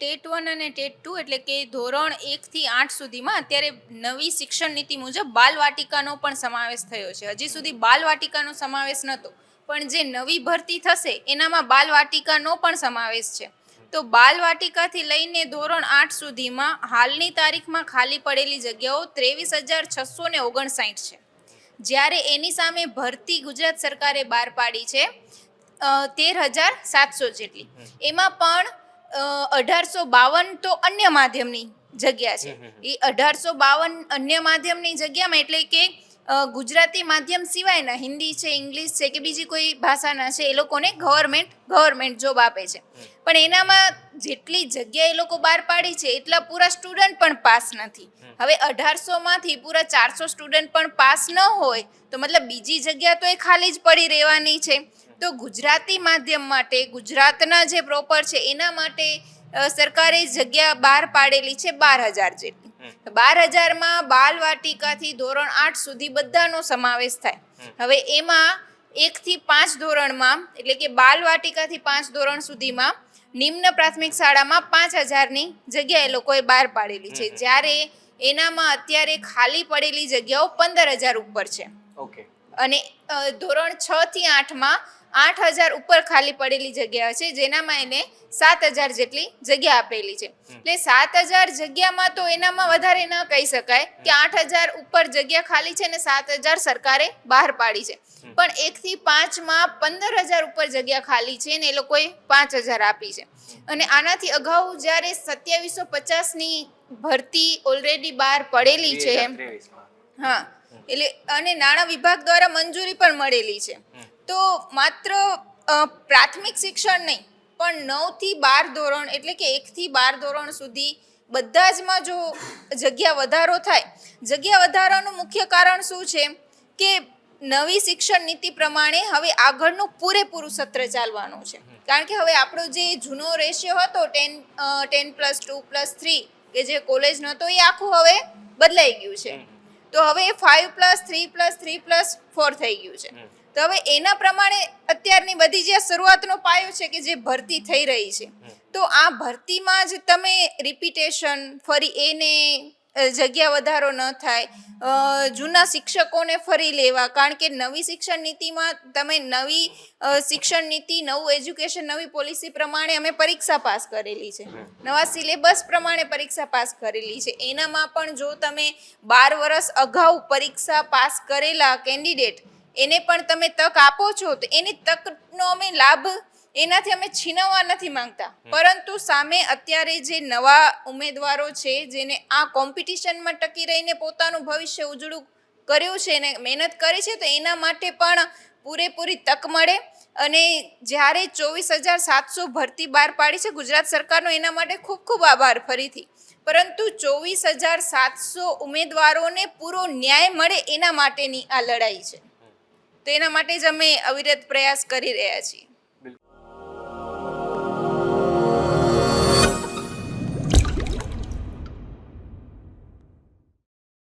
TET one અને TET two એટલે કે ધોરણ એકથી આઠ સુધીમાં અત્યારે નવી શિક્ષણ નીતિ મુજબ બાલવાટિકાનો પણ સમાવેશ થયો છે. હજી સુધી બાલવાટિકાનો સમાવેશ નહોતો પણ જે નવી ભરતી થશે એનામાં બાલવાટિકાનો પણ સમાવેશ છે. તો બાલવાટિકાથી લઈને ધોરણ આઠ સુધીમાં હાલની તારીખમાં ખાલી પડેલી જગ્યાઓ ત્રેવીસ હજાર છસો ને ઓગણસાઠ છે. જ્યારે એની સામે ભરતી ગુજરાત સરકારે બહાર પાડી છે તેર હજાર સાતસો જેટલી. એમાં પણ અઢારસો બાવન તો અન્ય માધ્યમની જગ્યા છે. એ અઢારસો બાવન અન્ય માધ્યમની જગ્યામાં એટલે કે ગુજરાતી માધ્યમ સિવાયના હિન્દી છે ઇંગ્લિશ છે કે બીજી કોઈ ભાષાના છે એ લોકોને ગવર્મેન્ટ ગવર્મેન્ટ જોબ આપે છે. પણ એનામાં જેટલી જગ્યા એ લોકો બહાર પાડી છે એટલા પૂરા સ્ટુડન્ટ પણ પાસ નથી. હવે અઢારસોમાંથી પૂરા ચારસો સ્ટુડન્ટ પણ પાસ ન હોય તો મતલબ બીજી જગ્યા તો એ ખાલી જ પડી રહેવાની છે. તો ગુજરાતી માધ્યમ માટે ગુજરાતના જે પ્રોપર છે એના માટે સરકારે જગ્યા બહાર પાડેલી છે બાર હજાર જેટલી. બાર હજારમાં બાલ વાટિકાથી ધોરણ આઠ સુધી બધાનો સમાવેશ થાય. હવે એમાં એકથી પાંચ ધોરણમાં એટલે કે બાલ વાટિકાથી પાંચ ધોરણ સુધીમાં નિમ્ન પ્રાથમિક શાળામાં પાંચ હજારની જગ્યા એ લોકોએ બહાર પાડેલી છે. જ્યારે એનામાં અત્યારે ખાલી પડેલી જગ્યાઓ પંદર હજાર ઉપર છે. ઓકે. અને ધોરણ છ થી આઠમાં આઠ હજાર ઉપર ખાલી પડેલી જગ્યા છે જેનામાં એને સાત હજાર જેટલી જગ્યા આપેલી છે. એટલે સાત હજાર જગ્યામાં તો એનામાં વધારે ન કહી શકાય કે આઠ હજાર ઉપર જગ્યા ખાલી છે ને સાત હજાર સરકારે બહાર પાડી છે. પણ એકથી પાંચમાં પંદર હજાર ઉપર જગ્યા ખાલી છે ને એ લોકોએ પાંચ હજાર આપી છે. અને આનાથી અગાઉ જ્યારે સત્યાવીસો પચાસની ભરતી ઓલરેડી બહાર પડેલી છે હા. એટલે અને નાણાં વિભાગ દ્વારા મંજૂરી પણ મળેલી છે. તો માત્ર પ્રાથમિક શિક્ષણ નહીં પણ નવથી બાર ધોરણ એટલે કે એકથી બાર ધોરણ સુધી બધા જમાં જો જગ્યા વધારો થાય જગ્યા વધારાનું મુખ્ય કારણ શું છે? કે નવી શિક્ષણ નીતિ પ્રમાણે હવે આગળનું પૂરેપૂરું સત્ર ચાલવાનું છે. કારણ કે હવે આપણો જે જૂનો રેશિયો હતો ten ten plus two plus three કે જે કોલેજ નહોતો એ આખું હવે બદલાઈ ગયું છે. તો હવે five plus three plus three plus four થઈ ગયું છે. તો હવે એના પ્રમાણે અત્યારની બધી જે શરૂઆતનો પાયો છે કે જે ભરતી થઈ રહી છે તો આ ભરતીમાં જ તમે રિપીટેશન ફરી એને જગ્યા વધારો ન થાય જૂના શિક્ષકોને ફરી લેવા કારણ કે નવી શિક્ષણ નીતિમાં તમે નવી શિક્ષણ નીતિ નવું એજ્યુકેશન નવી પોલિસી પ્રમાણે અમે પરીક્ષા પાસ કરેલી છે. નવા સિલેબસ પ્રમાણે પરીક્ષા પાસ કરેલી છે. એનામાં પણ જો તમે બાર વર્ષ અગાઉ પરીક્ષા પાસ કરેલા કેન્ડિડેટ એને પણ તમે તક આપો છો તો એની તકનો અમે લાભ એનાથી અમે છીનવવા નથી માંગતા. પરંતુ સામે અત્યારે જે નવા ઉમેદવારો છે જેને આ કોમ્પિટિશનમાં ટકી રહીને પોતાનું ભવિષ્ય ઉજળું કર્યું છે અને મહેનત કરી છે તો એના માટે પણ પૂરેપૂરી તક મળે. અને જ્યારે ચોવીસ હજાર સાતસો ભરતી બહાર પાડી છે ગુજરાત સરકારનો એના માટે ખૂબ ખૂબ આભાર ફરીથી. પરંતુ ચોવીસ હજાર સાતસો ઉમેદવારોને પૂરો ન્યાય મળે એના માટેની આ લડાઈ છે. તો એના માટે જ અમે અવિરત પ્રયાસ કરી રહ્યા છીએ.